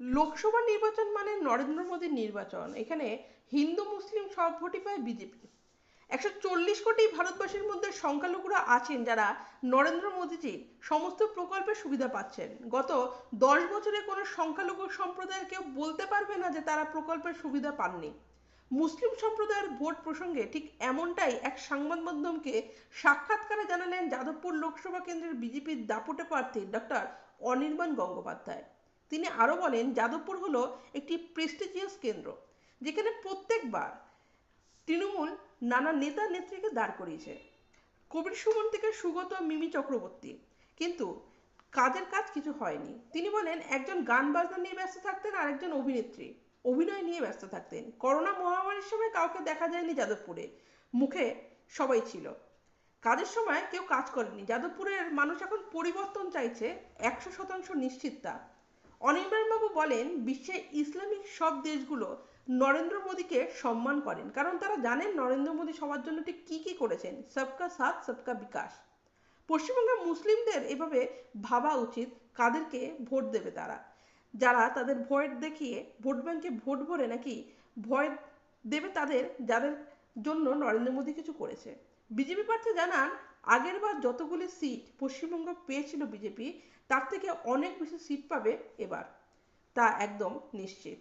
লোকসভা নির্বাচন মানে নরেন্দ্র মোদীর নির্বাচন। এখানে হিন্দু, মুসলিম সব ভোটই পায় বিজেপি। একশো চল্লিশ কোটি ভারতবাসীর মধ্যে সংখ্যালঘুরা আছেন যারা নরেন্দ্র মোদীজির সমস্ত প্রকল্পের সুবিধা পাচ্ছেন। গত দশ বছরে কোনো সংখ্যালঘু সম্প্রদায়ের কেউ বলতে পারবে না যে তারা প্রকল্পের সুবিধা পাননি। মুসলিম সম্প্রদায়ের ভোট প্রসঙ্গে ঠিক এমনটাই এক সংবাদ মাধ্যমকে সাক্ষাৎকারে জানালেন যাদবপুর লোকসভা কেন্দ্রের বিজেপির দাপুটে প্রার্থী ডক্টর অনির্বাণ গঙ্গোপাধ্যায়। তিনি আরও বলেন, যাদবপুর হলো একটি প্রেস্টিজিয়াস কেন্দ্র, যেখানে প্রত্যেকবার তৃণমূল নানা নেতা নেত্রীকে দাঁড় করিয়েছে। কবির সুমন থেকে সুগত মিমি চক্রবর্তী। কিন্তু কাজের কাজ কিছু হয়নি। তিনি বলেন, একজন গান বাজনা নিয়ে ব্যস্ত থাকতেন আর একজন অভিনেত্রী, অভিনয় নিয়ে ব্যস্ত থাকতেন। করোনা মহামারীর সময় কাউকে দেখা যায়নি যাদবপুরে। মুখে সবাই ছিল। কাজের সময় কেউ কাজ করেনি। যাদবপুরের মানুষ এখন পরিবর্তন চাইছে একশো শতাংশ নিশ্চিত তা। অনির্বাণবাবু বলেন বিশ্বের ইসলামিক সব দেশগুলো নরেন্দ্র মোদীকে সম্মান করেন। কারণ তারা জানেন নরেন্দ্র মোদী সবার জন্য ঠিক কী কী করেছেন। সবকা সাথ, সবকা বিকাশ। পশ্চিমবঙ্গের মুসলিমদের এভাবে ভাবা উচিত, কাদেরকে ভোট দেবে তারা? যারা তাদের ভয় দেখিয়ে ভোট ব্যাংকে ভোট ভরে নাকি ভয় দেবে তাদের, যাদের জন্য নরেন্দ্র মোদী কিছু করেছে? বিজেপি প্রার্থী জানান আগের বার যতগুলি সিট পশ্চিমবঙ্গ পেয়েছিল বিজেপি তার থেকে অনেক বেশি সিট পাবে এবার। তা একদম নিশ্চিত।